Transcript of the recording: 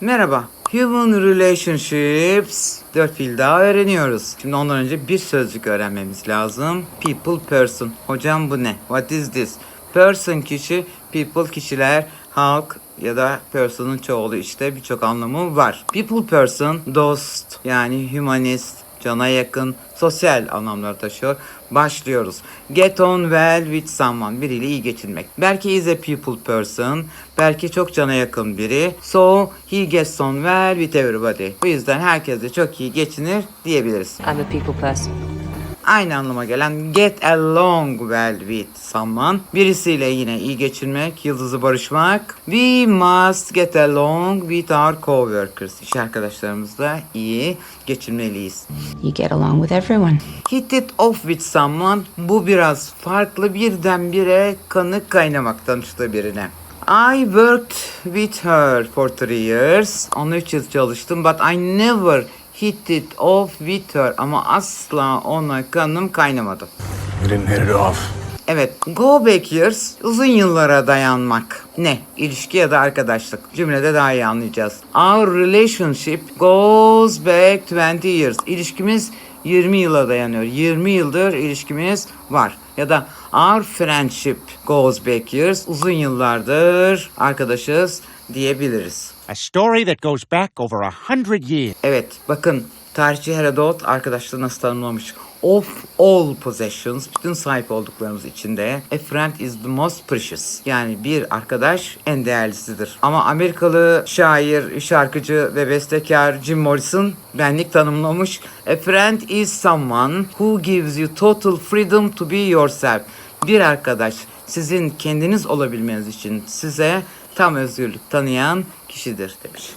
Merhaba. Human Relationships 4 fiil daha öğreniyoruz. Şimdi ondan önce bir sözcük öğrenmemiz lazım. People, person. Hocam bu ne? What is this? Person kişi, people kişiler, halk ya da person'ın çoğulu işte birçok anlamı var. People person, dost yani humanist, cana yakın, sosyal anlamlar taşıyor. Başlıyoruz. Get on well with someone. Biriyle iyi geçinmek. Belki is a people person. Belki çok cana yakın biri. So he gets on well with everybody. Bu yüzden herkesle çok iyi geçinir diyebiliriz. I'm a people person. Aynı anlama gelen get along well with someone. Birisiyle yine iyi geçinmek, yıldızı barışmak. We must get along with our coworkers. İş arkadaşlarımızla iyi geçinmeliyiz. You get along with everyone. Hit it off with someone. Bu biraz farklı birdenbire kanı kaynamaktan işte birine. I worked with her for three years. Onu üç yıl çalıştım but I never hit it off with her. Ama asla ona kanım kaynamadı. Hit it off. Evet, go back years uzun yıllara dayanmak. Ne? İlişki ya da arkadaşlık. Cümlede daha iyi anlayacağız. Our relationship goes back 20 years. İlişkimiz 20 yıla dayanıyor. 20 yıldır ilişkimiz var. Ya da our friendship goes back years. Uzun yıllardır arkadaşız diyebiliriz. A story that goes back over a hundred years. Evet bakın tarihçi Herodot arkadaşlığı nasıl tanımlamış. Of all possessions, bütün sahip olduklarımız içinde a friend is the most precious. Yani bir arkadaş en değerlisidir. Ama Amerikalı şair, şarkıcı ve bestekar Jim Morrison benlik tanımlamış. A friend is someone who gives you total freedom to be yourself. Bir arkadaş sizin kendiniz olabilmeniz için size tam özgürlük tanıyan kişidir demiş.